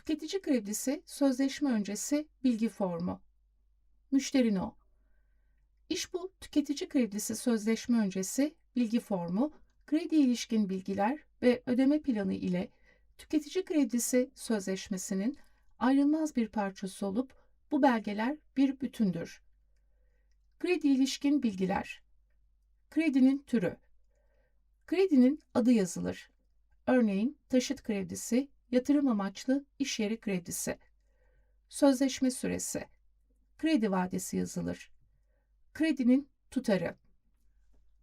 Tüketici kredisi sözleşme öncesi bilgi formu. Müşteri no. İş bu tüketici kredisi sözleşme öncesi bilgi formu, kredi ilişkin bilgiler ve ödeme planı ile tüketici kredisi sözleşmesinin ayrılmaz bir parçası olup bu belgeler bir bütündür. Kredi ilişkin bilgiler. Kredinin türü. Kredinin adı yazılır. Örneğin taşıt kredisi, yatırım amaçlı iş yeri kredisi. Sözleşme süresi. Kredi vadesi yazılır. Kredinin tutarı.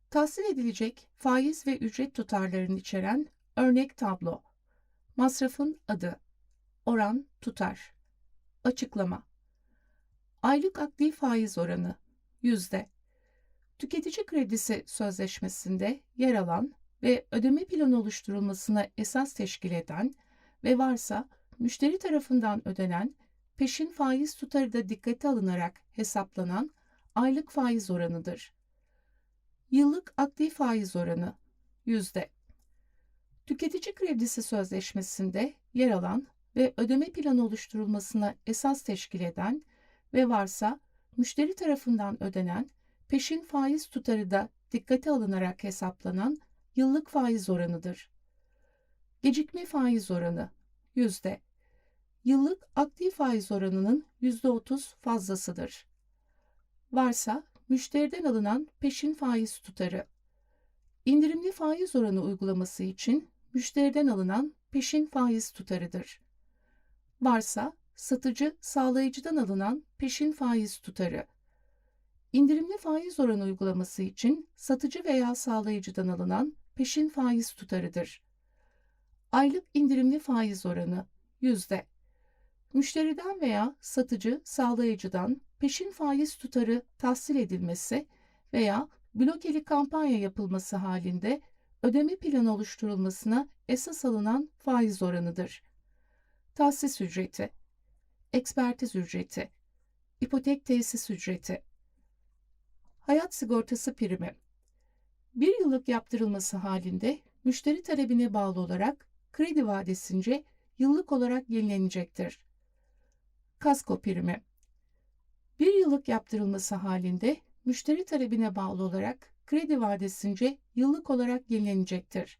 Tahsil edilecek faiz ve ücret tutarlarını içeren örnek tablo. Masrafın adı. Oran tutar. Açıklama. Aylık akdi faiz oranı yüzde. Tüketici kredisi sözleşmesinde yer alan ve ödeme planı oluşturulmasına esas teşkil eden ve varsa müşteri tarafından ödenen peşin faiz tutarı da dikkate alınarak hesaplanan aylık faiz oranıdır. Yıllık akdi faiz oranı yüzde. Tüketici kredisi sözleşmesinde yer alan ve ödeme planı oluşturulmasına esas teşkil eden ve varsa müşteri tarafından ödenen peşin faiz tutarı da dikkate alınarak hesaplanan yıllık faiz oranıdır. Gecikme faiz oranı yüzde. Yıllık aktif faiz oranının yüzde otuz fazlasıdır. Varsa müşteriden alınan peşin faiz tutarı. İndirimli faiz oranı uygulaması için müşteriden alınan peşin faiz tutarıdır. Varsa satıcı sağlayıcıdan alınan peşin faiz tutarı. İndirimli faiz oranı uygulaması için satıcı veya sağlayıcıdan alınan peşin faiz tutarıdır. Aylık indirimli faiz oranı yüzde. Müşteriden veya satıcı sağlayıcıdan peşin faiz tutarı tahsil edilmesi veya blokeli kampanya yapılması halinde ödeme planı oluşturulmasına esas alınan faiz oranıdır. Tahsis ücreti, ekspertiz ücreti, ipotek tesis ücreti, hayat sigortası primi. Bir yıllık yaptırılması halinde müşteri talebine bağlı olarak kredi vadesince yıllık olarak yenilenecektir. Kasko primi. Bir yıllık yaptırılması halinde müşteri talebine bağlı olarak kredi vadesince yıllık olarak yenilenecektir.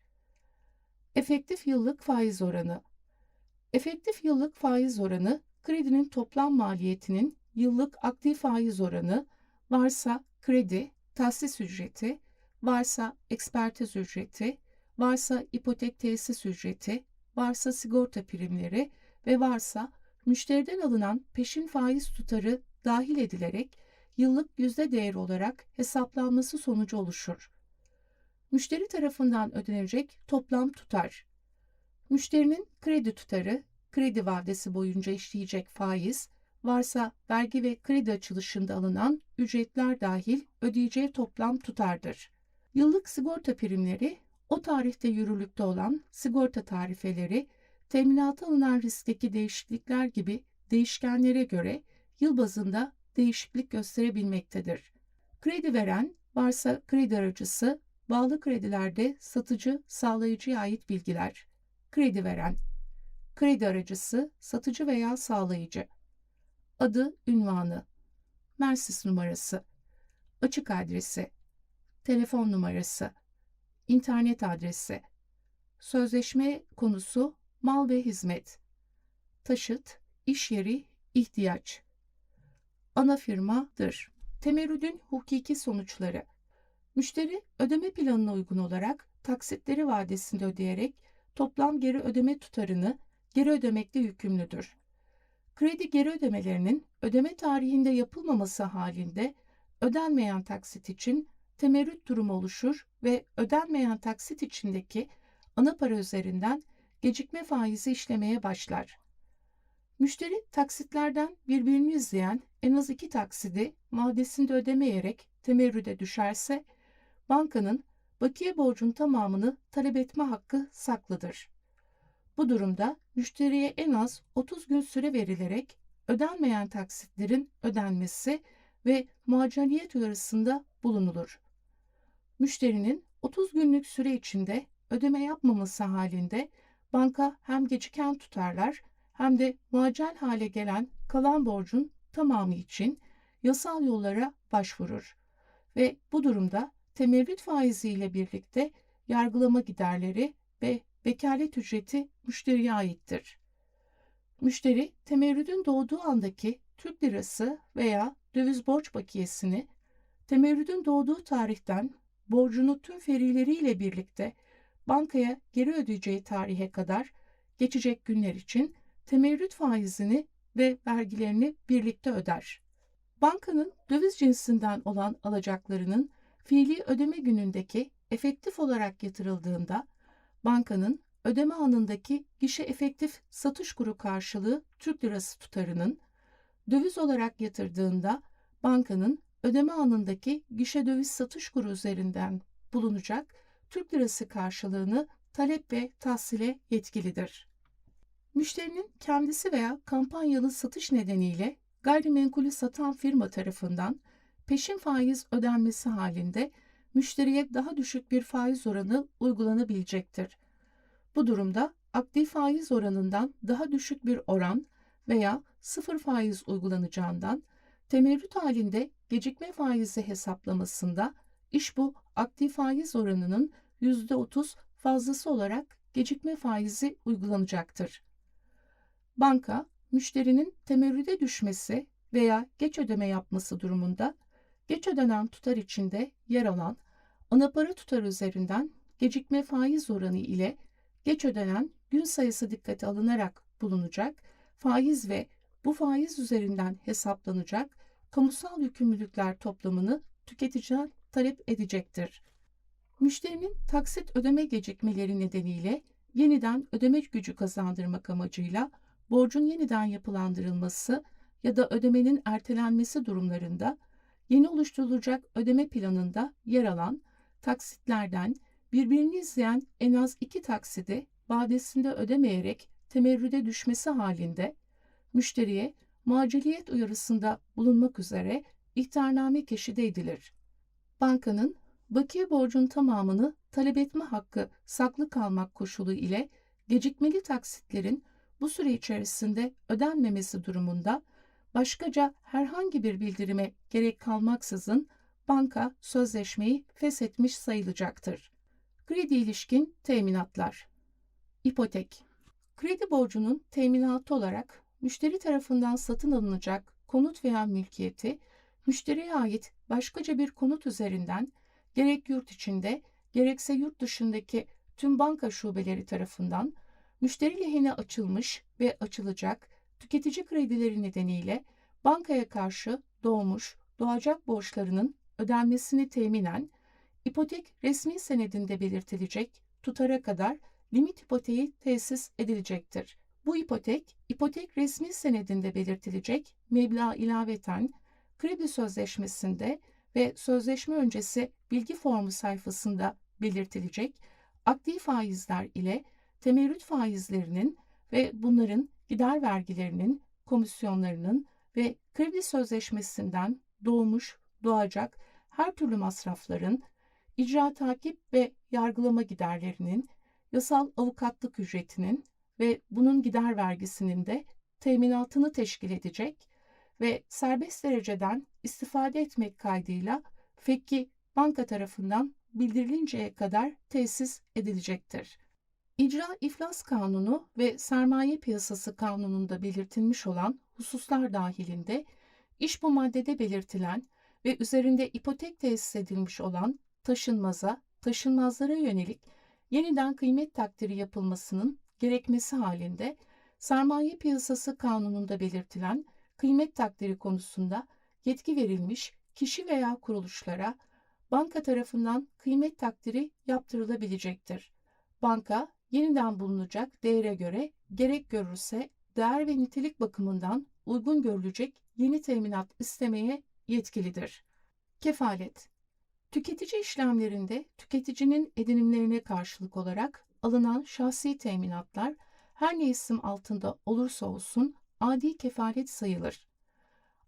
Efektif yıllık faiz oranı. Efektif yıllık faiz oranı kredinin toplam maliyetinin yıllık aktif faiz oranı varsa kredi, tahsis ücreti, varsa ekspertiz ücreti, varsa ipotek tesis ücreti, varsa sigorta primleri ve varsa müşteriden alınan peşin faiz tutarı dahil edilerek yıllık yüzde değer olarak hesaplanması sonucu oluşur. Müşteri tarafından ödenecek toplam tutar. Müşterinin kredi tutarı, kredi vadesi boyunca işleyecek faiz, varsa vergi ve kredi açılışında alınan ücretler dahil ödeyeceği toplam tutardır. Yıllık sigorta primleri, o tarihte yürürlükte olan sigorta tarifeleri, teminata alınan riskteki değişiklikler gibi değişkenlere göre yıl bazında değişiklik gösterebilmektedir. Kredi veren, varsa kredi aracısı, bağlı kredilerde satıcı, sağlayıcıya ait bilgiler. Kredi veren, kredi aracısı, satıcı veya sağlayıcı. Adı, ünvanı, Mersis numarası, açık adresi, telefon numarası, internet adresi, sözleşme konusu mal ve hizmet, taşıt, iş yeri, ihtiyaç, ana firmadır. Temerrüdün hukuki sonuçları. Müşteri ödeme planına uygun olarak taksitleri vadesinde ödeyerek toplam geri ödeme tutarını geri ödemekle yükümlüdür. Kredi geri ödemelerinin ödeme tarihinde yapılmaması halinde ödenmeyen taksit için temerrüt durumu oluşur ve ödenmeyen taksit içindeki ana para üzerinden gecikme faizi işlemeye başlar. Müşteri taksitlerden birbirini izleyen en az iki taksidi vadesinde ödemeyerek temerrüde düşerse bankanın bakiye borcun tamamını talep etme hakkı saklıdır. Bu durumda müşteriye en az 30 gün süre verilerek ödenmeyen taksitlerin ödenmesi ve muaceliyet uyarısında bulunulur. Müşterinin 30 günlük süre içinde ödeme yapmaması halinde banka hem geciken tutarlar hem de muaccel hale gelen kalan borcun tamamı için yasal yollara başvurur ve bu durumda temerrüt faizi ile birlikte yargılama giderleri ve vekalet ücreti müşteriye aittir. Müşteri temerrüdün doğduğu andaki Türk lirası veya döviz borç bakiyesini temerrüdün doğduğu tarihten borcunu tüm ferileriyle birlikte bankaya geri ödeyeceği tarihe kadar geçecek günler için temerrüt faizini ve vergilerini birlikte öder. Bankanın döviz cinsinden olan alacaklarının fiili ödeme günündeki efektif olarak yatırıldığında bankanın ödeme anındaki gişe efektif satış kuru karşılığı Türk lirası tutarının döviz olarak yatırdığında bankanın ödeme anındaki gişe döviz satış kuru üzerinden bulunacak Türk lirası karşılığını talep ve tahsile yetkilidir. Müşterinin kendisi veya kampanyalı satış nedeniyle gayrimenkulü satan firma tarafından peşin faiz ödenmesi halinde müşteriye daha düşük bir faiz oranı uygulanabilecektir. Bu durumda aktif faiz oranından daha düşük bir oran veya sıfır faiz uygulanacağından temerrüt halinde gecikme faizi hesaplamasında iş bu aktif faiz oranının %30 fazlası olarak gecikme faizi uygulanacaktır. Banka, müşterinin temerrüde düşmesi veya geç ödeme yapması durumunda geç ödenen tutar içinde yer alan ana para tutar üzerinden gecikme faiz oranı ile geç ödenen gün sayısı dikkate alınarak bulunacak faiz ve bu faiz üzerinden hesaplanacak kamusal yükümlülükler toplamını tüketiciden talep edecektir. Müşterinin taksit ödeme gecikmeleri nedeniyle yeniden ödeme gücü kazandırmak amacıyla borcun yeniden yapılandırılması ya da ödemenin ertelenmesi durumlarında yeni oluşturulacak ödeme planında yer alan taksitlerden birbirini izleyen en az iki taksidi vadesinde ödemeyerek temerrüde düşmesi halinde müşteriye muaceliyet uyarısında bulunmak üzere ihtarname keşide edilir. Bankanın bakiye borcun tamamını talep etme hakkı saklı kalmak koşulu ile gecikmeli taksitlerin bu süre içerisinde ödenmemesi durumunda başkaca herhangi bir bildirime gerek kalmaksızın banka sözleşmeyi feshetmiş sayılacaktır. Kredi ilişkin teminatlar İpotek Kredi borcunun teminatı olarak müşteri tarafından satın alınacak konut veya mülkiyeti, müşteriye ait başkaca bir konut üzerinden gerek yurt içinde gerekse yurt dışındaki tüm banka şubeleri tarafından müşteri lehine açılmış ve açılacak tüketici kredileri nedeniyle bankaya karşı doğmuş, doğacak borçlarının ödenmesini teminen ipotek resmi senedinde belirtilecek tutara kadar limit ipoteği tesis edilecektir. Bu ipotek, ipotek resmi senedinde belirtilecek meblağ ilaveten kredi sözleşmesinde ve sözleşme öncesi bilgi formu sayfasında belirtilecek aktif faizler ile temerrüt faizlerinin ve bunların gider vergilerinin, komisyonlarının ve kredi sözleşmesinden doğmuş, doğacak her türlü masrafların, icra takip ve yargılama giderlerinin, yasal avukatlık ücretinin ve bunun gider vergisinin de teminatını teşkil edecek ve serbest dereceden istifade etmek kaydıyla fekki banka tarafından bildirilinceye kadar tesis edilecektir. İcra İflas Kanunu ve Sermaye Piyasası Kanunu'nda belirtilmiş olan hususlar dahilinde iş bu maddede belirtilen ve üzerinde ipotek tesis edilmiş olan taşınmaza, taşınmazlara yönelik yeniden kıymet takdiri yapılmasının gerekmesi halinde Sermaye Piyasası Kanunu'nda belirtilen kıymet takdiri konusunda yetki verilmiş kişi veya kuruluşlara banka tarafından kıymet takdiri yaptırılabilecektir. Banka yeniden bulunacak değere göre gerek görürse değer ve nitelik bakımından uygun görülecek yeni teminat istemeye yetkilidir. Kefalet Tüketici işlemlerinde tüketicinin edinimlerine karşılık olarak alınan şahsi teminatlar her ne isim altında olursa olsun adi kefalet sayılır.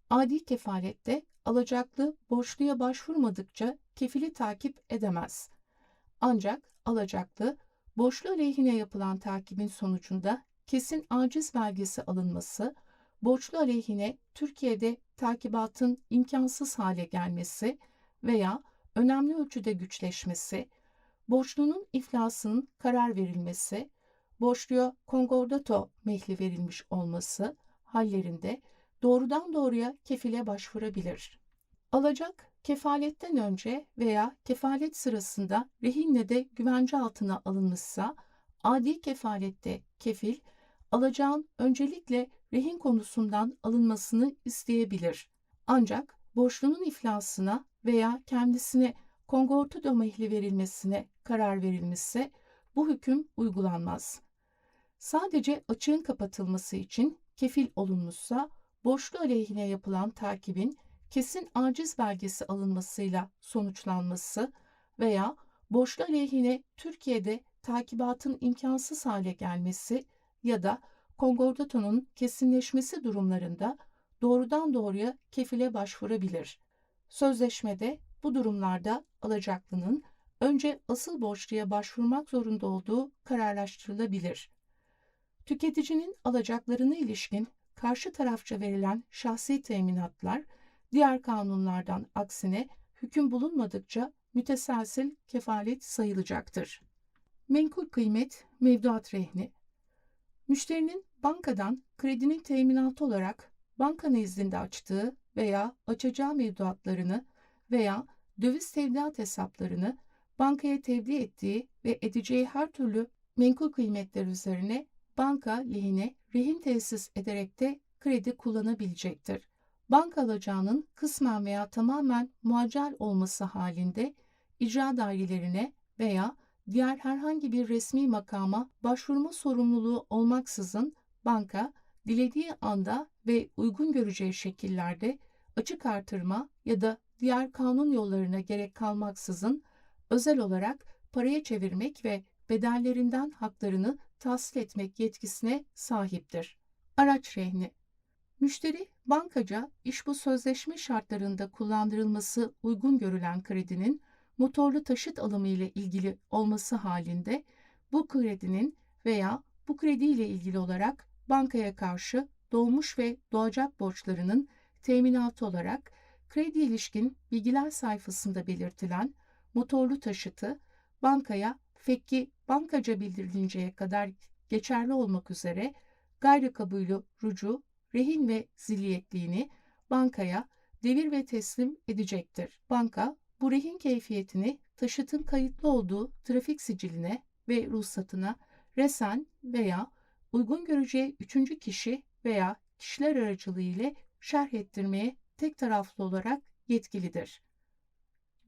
Adi kefalette alacaklı borçluya başvurmadıkça kefili takip edemez. Ancak alacaklı borçlu aleyhine yapılan takibin sonucunda kesin aciz belgesi alınması, borçlu aleyhine Türkiye'de takibatın imkansız hale gelmesi veya önemli ölçüde güçleşmesi, borçlunun iflasının karar verilmesi, borçluya konkordato mehli verilmiş olması hallerinde doğrudan doğruya kefile başvurabilir. Alacak kefaletten önce veya kefalet sırasında rehinle de güvence altına alınmışsa adi kefalette kefil alacağın öncelikle rehin konusundan alınmasını isteyebilir. Ancak borçlunun iflasına veya kendisine kongortu domehli verilmesine karar verilmişse bu hüküm uygulanmaz. Sadece açığın kapatılması için kefil olunmuşsa borçlu aleyhine yapılan takibin kesin aciz belgesi alınmasıyla sonuçlanması veya borçlu aleyhine Türkiye'de takibatın imkansız hale gelmesi ya da konkordatonun kesinleşmesi durumlarında doğrudan doğruya kefile başvurabilir. Sözleşmede bu durumlarda alacaklının önce asıl borçluya başvurmak zorunda olduğu kararlaştırılabilir. Tüketicinin alacaklarına ilişkin karşı tarafça verilen şahsi teminatlar diğer kanunlardan aksine hüküm bulunmadıkça müteselsil kefalet sayılacaktır. Menkul kıymet, mevduat rehni. Müşterinin bankadan kredinin teminatı olarak banka nezdinde açtığı veya açacağı mevduatlarını veya döviz tevdiat hesaplarını bankaya tevdi ettiği ve edeceği her türlü menkul kıymetler üzerine banka lehine rehin tesis ederek de kredi kullanabilecektir. Banka alacağının kısmen veya tamamen muaccel olması halinde icra dairelerine veya diğer herhangi bir resmi makama başvurma sorumluluğu olmaksızın banka dilediği anda ve uygun göreceği şekillerde açık artırma ya da diğer kanun yollarına gerek kalmaksızın özel olarak paraya çevirmek ve bedellerinden haklarını tahsil etmek yetkisine sahiptir. Araç rehni Müşteri bankaca iş bu sözleşme şartlarında kullandırılması uygun görülen kredinin motorlu taşıt alımı ile ilgili olması halinde bu kredinin veya bu kredi ile ilgili olarak bankaya karşı doğmuş ve doğacak borçlarının teminatı olarak kredi ilişkin bilgiler sayfasında belirtilen motorlu taşıtı bankaya fekki bankaca bildirilinceye kadar geçerli olmak üzere gayri kabulü rucu, rehin ve ziliyetliğini bankaya devir ve teslim edecektir. Banka bu rehin keyfiyetini taşıtın kayıtlı olduğu trafik siciline ve ruhsatına resen veya uygun göreceği üçüncü kişi veya kişiler aracılığı ile şerh ettirmeye tek taraflı olarak yetkilidir.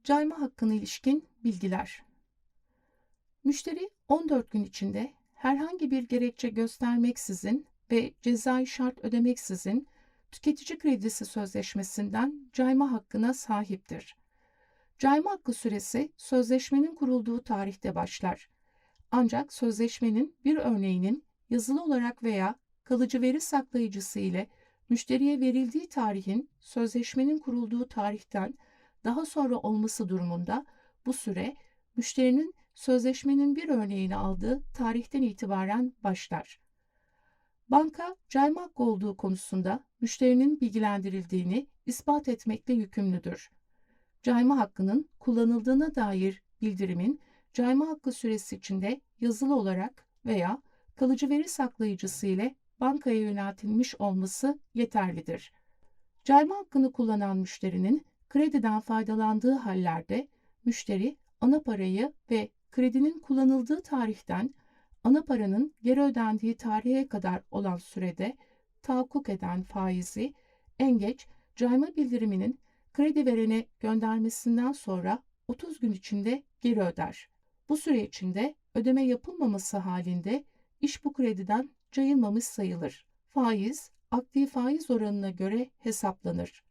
Cayma hakkına ilişkin bilgiler Müşteri 14 gün içinde herhangi bir gerekçe göstermeksizin ve cezai şart ödemeksizin tüketici kredisi sözleşmesinden cayma hakkına sahiptir. Cayma hakkı süresi sözleşmenin kurulduğu tarihte başlar. Ancak sözleşmenin bir örneğinin yazılı olarak veya kalıcı veri saklayıcısı ile müşteriye verildiği tarihin sözleşmenin kurulduğu tarihten daha sonra olması durumunda bu süre müşterinin sözleşmenin bir örneğini aldığı tarihten itibaren başlar. Banka cayma hakkı olduğu konusunda müşterinin bilgilendirildiğini ispat etmekle yükümlüdür. Cayma hakkının kullanıldığına dair bildirimin cayma hakkı süresi içinde yazılı olarak veya kalıcı veri saklayıcısı ile bankaya yöneltilmiş olması yeterlidir. Cayma hakkını kullanan müşterinin krediden faydalandığı hallerde müşteri ana parayı ve kredinin kullanıldığı tarihten ana paranın geri ödendiği tarihe kadar olan sürede tahakkuk eden faizi en geç cayma bildiriminin kredi verene göndermesinden sonra 30 gün içinde geri öder. Bu süre içinde ödeme yapılmaması halinde iş bu krediden cayılmamış sayılır. Faiz, aktif faiz oranına göre hesaplanır.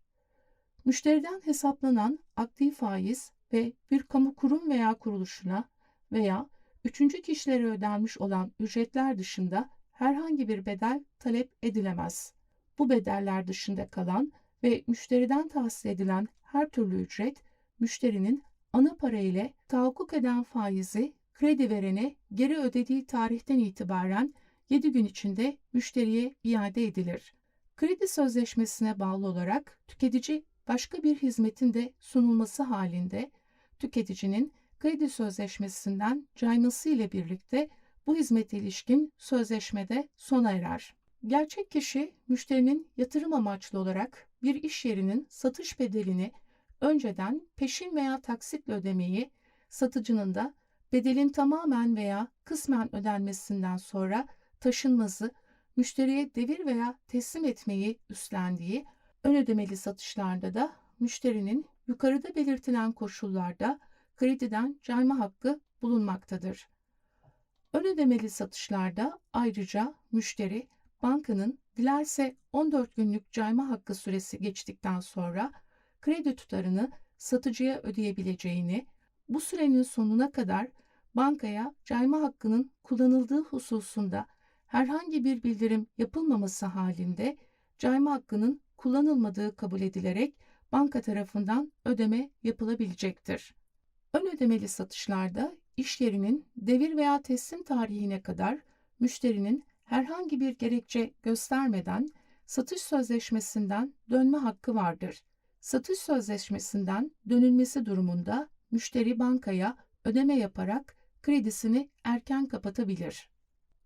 Müşteriden hesaplanan aktif faiz ve bir kamu kurum veya kuruluşuna veya üçüncü kişilere ödenmiş olan ücretler dışında herhangi bir bedel talep edilemez. Bu bedeller dışında kalan ve müşteriden tahsil edilen her türlü ücret, müşterinin ana para ile tahakkuk eden faizi kredi verene geri ödediği tarihten itibaren 7 gün içinde müşteriye iade edilir. Kredi sözleşmesine bağlı olarak tüketici başka bir hizmetin de sunulması halinde tüketicinin kredi sözleşmesinden cayması ile birlikte bu hizmete ilişkin sözleşmede sona erer. Gerçek kişi müşterinin yatırım amaçlı olarak bir iş yerinin satış bedelini önceden peşin veya taksitle ödemeyi, satıcının da bedelin tamamen veya kısmen ödenmesinden sonra taşınmazı müşteriye devir veya teslim etmeyi üstlendiği ön ödemeli satışlarda da müşterinin yukarıda belirtilen koşullarda krediden cayma hakkı bulunmaktadır. Ön ödemeli satışlarda ayrıca müşteri bankanın dilerse 14 günlük cayma hakkı süresi geçtikten sonra kredi tutarını satıcıya ödeyebileceğini, bu sürenin sonuna kadar bankaya cayma hakkının kullanıldığı hususunda herhangi bir bildirim yapılmaması halinde cayma hakkının kullanılmadığı kabul edilerek banka tarafından ödeme yapılabilecektir. Ön ödemeli satışlarda iş yerinin devir veya teslim tarihine kadar müşterinin herhangi bir gerekçe göstermeden satış sözleşmesinden dönme hakkı vardır. Satış sözleşmesinden dönülmesi durumunda müşteri bankaya ödeme yaparak kredisini erken kapatabilir.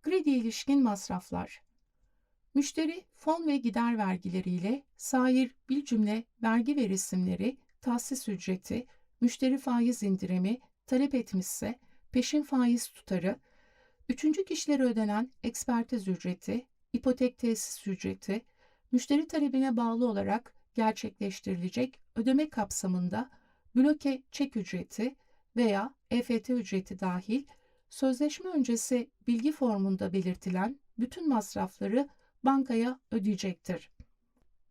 Kredi ilişkin masraflar Müşteri fon ve gider vergileriyle sair bir cümle vergi ve resimleri, tahsis ücreti, müşteri faiz indirimi talep etmişse peşin faiz tutarı, üçüncü kişilere ödenen ekspertiz ücreti, ipotek tesis ücreti, müşteri talebine bağlı olarak gerçekleştirilecek ödeme kapsamında bloke çek ücreti veya EFT ücreti dahil sözleşme öncesi bilgi formunda belirtilen bütün masrafları bankaya ödeyecektir.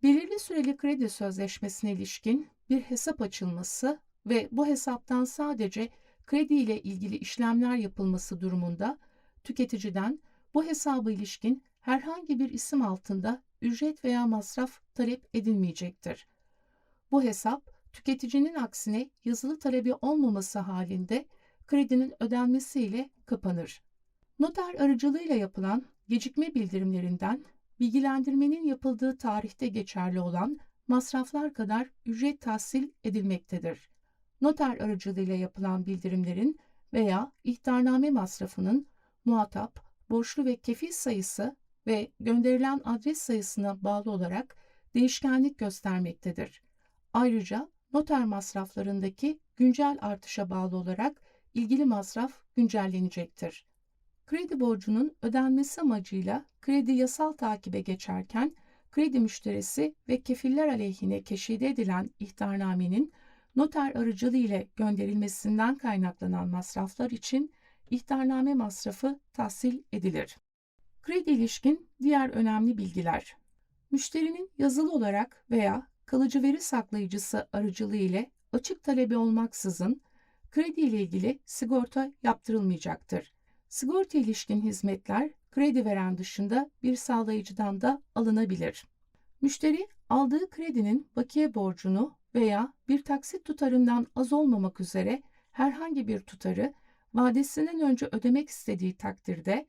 Belirli süreli kredi sözleşmesine ilişkin bir hesap açılması ve bu hesaptan sadece kredi ile ilgili işlemler yapılması durumunda tüketiciden bu hesaba ilişkin herhangi bir isim altında ücret veya masraf talep edilmeyecektir. Bu hesap tüketicinin aksine yazılı talebi olmaması halinde kredinin ödenmesiyle kapanır. Noter aracılığıyla yapılan gecikme bildirimlerinden bilgilendirmenin yapıldığı tarihte geçerli olan masraflar kadar ücret tahsil edilmektedir. Noter aracılığıyla yapılan bildirimlerin veya ihtarname masrafının muhatap, borçlu ve kefil sayısı ve gönderilen adres sayısına bağlı olarak değişkenlik göstermektedir. Ayrıca noter masraflarındaki güncel artışa bağlı olarak ilgili masraf güncellenecektir. Kredi borcunun ödenmesi amacıyla kredi yasal takibe geçerken kredi müşterisi ve kefiller aleyhine keşide edilen ihtarnamenin noter aracılığı ile gönderilmesinden kaynaklanan masraflar için ihtarname masrafı tahsil edilir. Kredi ilişkin diğer önemli bilgiler. Müşterinin yazılı olarak veya kalıcı veri saklayıcısı aracılığı ile açık talebi olmaksızın kredi ile ilgili sigorta yaptırılmayacaktır. Sigorta ilişkin hizmetler kredi veren dışında bir sağlayıcıdan da alınabilir. Müşteri aldığı kredinin bakiye borcunu veya bir taksit tutarından az olmamak üzere herhangi bir tutarı vadesinden önce ödemek istediği takdirde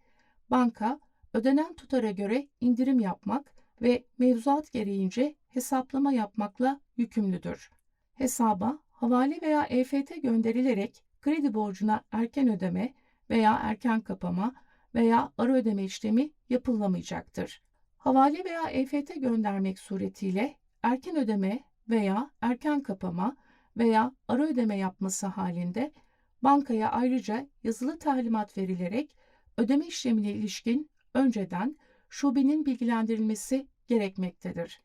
banka ödenen tutara göre indirim yapmak ve mevzuat gereğince hesaplama yapmakla yükümlüdür. Hesaba havale veya EFT gönderilerek kredi borcuna erken ödeme veya erken kapama veya ara ödeme işlemi yapılamayacaktır. Havale veya EFT göndermek suretiyle erken ödeme veya erken kapama veya ara ödeme yapması halinde bankaya ayrıca yazılı talimat verilerek ödeme işlemine ilişkin önceden şubenin bilgilendirilmesi gerekmektedir.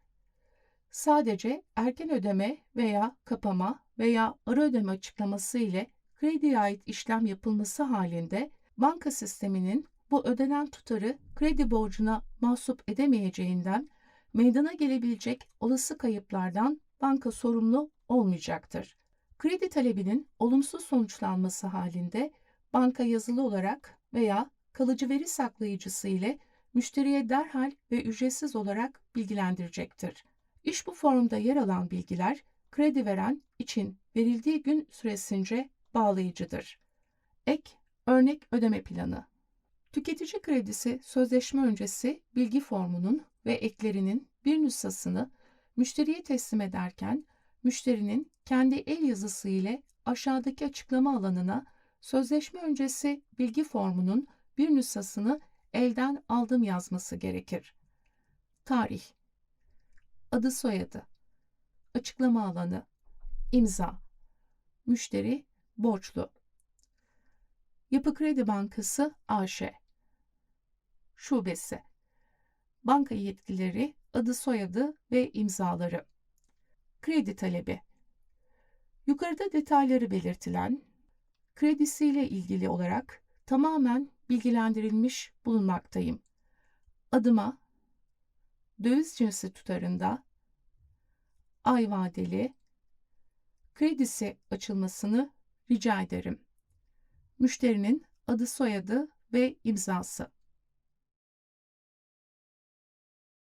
Sadece erken ödeme veya kapama veya ara ödeme açıklaması ile krediye ait işlem yapılması halinde banka sisteminin bu ödenen tutarı kredi borcuna mahsup edemeyeceğinden meydana gelebilecek olası kayıplardan banka sorumlu olmayacaktır. Kredi talebinin olumsuz sonuçlanması halinde banka yazılı olarak veya kalıcı veri saklayıcısı ile müşteriye derhal ve ücretsiz olarak bilgilendirecektir. İş bu formda yer alan bilgiler kredi veren için verildiği gün süresince bağlayıcıdır. Ek örnek ödeme planı. Tüketici kredisi sözleşme öncesi bilgi formunun ve eklerinin bir nüshasını müşteriye teslim ederken müşterinin kendi el yazısı ile aşağıdaki açıklama alanına sözleşme öncesi bilgi formunun bir nüshasını elden aldım yazması gerekir. Tarih. Adı soyadı. Açıklama alanı. İmza. Müşteri borçlu. Yapı Kredi Bankası AŞ Şubesi. Banka yetkileri, adı soyadı ve imzaları. Kredi talebi. Yukarıda detayları belirtilen kredisiyle ilgili olarak tamamen bilgilendirilmiş bulunmaktayım. Adıma döviz cinsi tutarında ay vadeli kredisi açılmasını rica ederim. Müşterinin adı soyadı ve imzası.